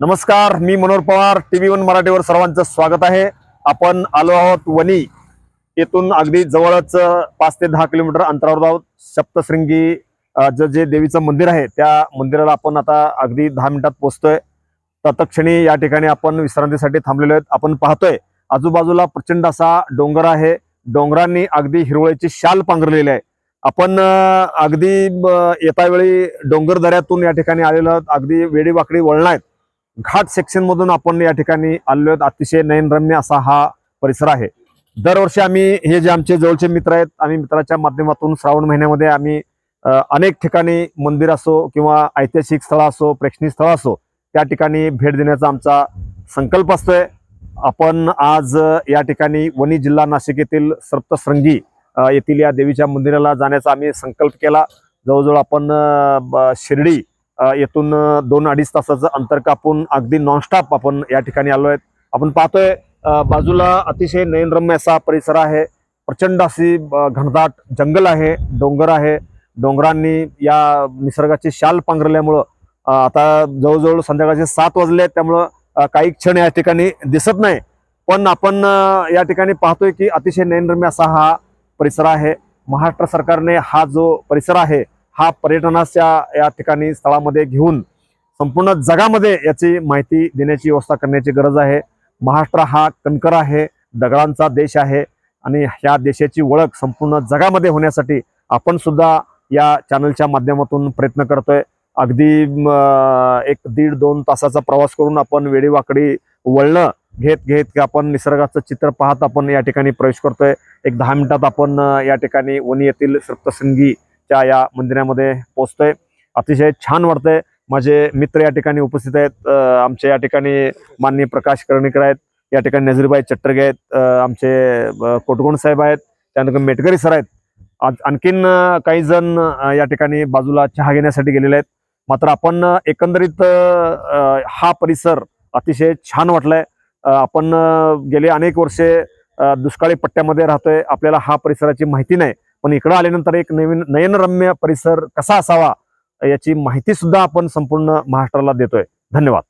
नमस्कार मी Manohar Pawar T V one मराठीवर सर्वांचं स्वागत आहे. आपण आलो आहोत वणी येथून अगदी जवळच पाच ते दहा किलोमीटर अंतरावर आहोत. सप्तशृंगी जे जे देवीचं मंदिर आहे त्या मंदिराला आपण आता अगदी दहा मिनिटात पोहोचतोय. तत्क्षणी या ठिकाणी आपण विश्रांतीसाठी थांबलेलो आहेत. आपण पाहतोय आजूबाजूला प्रचंड असा डोंगर आहे. डोंगरांनी अगदी हिरवळीची शाल पांघरलेली आहे. आपण अगदी येतावेळी येता वेळी डोंगर दऱ्यातून या ठिकाणी आलेलो आहोत. अगदी वेडी वाकडी आहेत घाट सेक्शन मधून आपण या ठिकाणी आलेलो आहोत अतिशय नयनरम्य असा हा परिसर आहे. दरवर्षी आम्ही हे जे आमचे जवळचे मित्र आहेत आम्ही मित्राच्या माध्यमातून श्रावण महिन्यामध्ये आम्ही अनेक ठिकाणी मंदिर असो किंवा ऐतिहासिक स्थळ असो प्रेक्षणीय स्थळ असो त्या ठिकाणी भेट देण्याचा आमचा संकल्प असतोय. आपण आज या ठिकाणी वणी जिल्हा नाशिक येथील सप्तशृंगी येथील या देवीच्या मंदिराला जाण्याचा आम्ही संकल्प केला. जवळजवळ आपण ब- शिर्डी येथून दोन अडीच तासाचं अंतर कापून अगदी नॉनस्टॉप आपण या ठिकाणी आलो आहेत. आपण पाहतोय बाजूला अतिशय नयनरम्य असा परिसर आहे. प्रचंड अशी घनदाट जंगल आहे डोंगर आहे. डोंगरांनी या निसर्गाची शाल पांघरल्यामुळं आता जवळजवळ संध्याकाळचे सात वाजले आहेत त्यामुळं काही क्षण या ठिकाणी दिसत नाही. पण आपण या ठिकाणी पाहतोय की अतिशय नयनरम्य असा हा परिसर आहे. महाराष्ट्र सरकारने हा जो परिसर आहे हा पर्यटनाच्या या ठिकाणी स्थळामध्ये घेऊन संपूर्ण जगामध्ये याची माहिती देण्याची व्यवस्था करण्याची गरज आहे. महाराष्ट्र हा कणकर आहे दगडांचा देश आहे आणि ह्या देशाची ओळख संपूर्ण जगामध्ये होण्यासाठी आपण सुद्धा या चॅनलच्या माध्यमातून प्रयत्न करतोय. अगदी एक दीड दोन तासाचा प्रवास करून आपण वेडीवाकडी वळणं घेत घेत आपण निसर्गाचं चित्र पाहत आपण या ठिकाणी प्रवेश करतोय. एक दहा मिनिटात आपण या ठिकाणी वणी येथील त्या या मंदिरामध्ये पोहोचतोय. अतिशय छान वाटतंय. माझे मित्र या ठिकाणी उपस्थित आहेत. आमच्या आमचे या ठिकाणी माननीय प्रकाश कर्णिकर आहेत. या ठिकाणी नजरीबाई चट्टरगे आहेत. आमचे अ, कोटगुण साहेब आहेत. त्यानंतर मेटकरी सर आहेत. आज आणखीन काही जण या ठिकाणी बाजूला चहा घेण्यासाठी गेलेले आहेत. मात्र आपण एकंदरीत हा परिसर अतिशय छान वाटलाय. आपण गेले अनेक वर्षे दुष्काळी पट्ट्यामध्ये राहतोय. आपल्याला हा परिसराची माहिती नाही. पण इकडं आल्यानंतर एक नवीन नयनरम्य परिसर कसा असावा याची माहिती सुद्धा आपण संपूर्ण महाराष्ट्राला देतोय. धन्यवाद.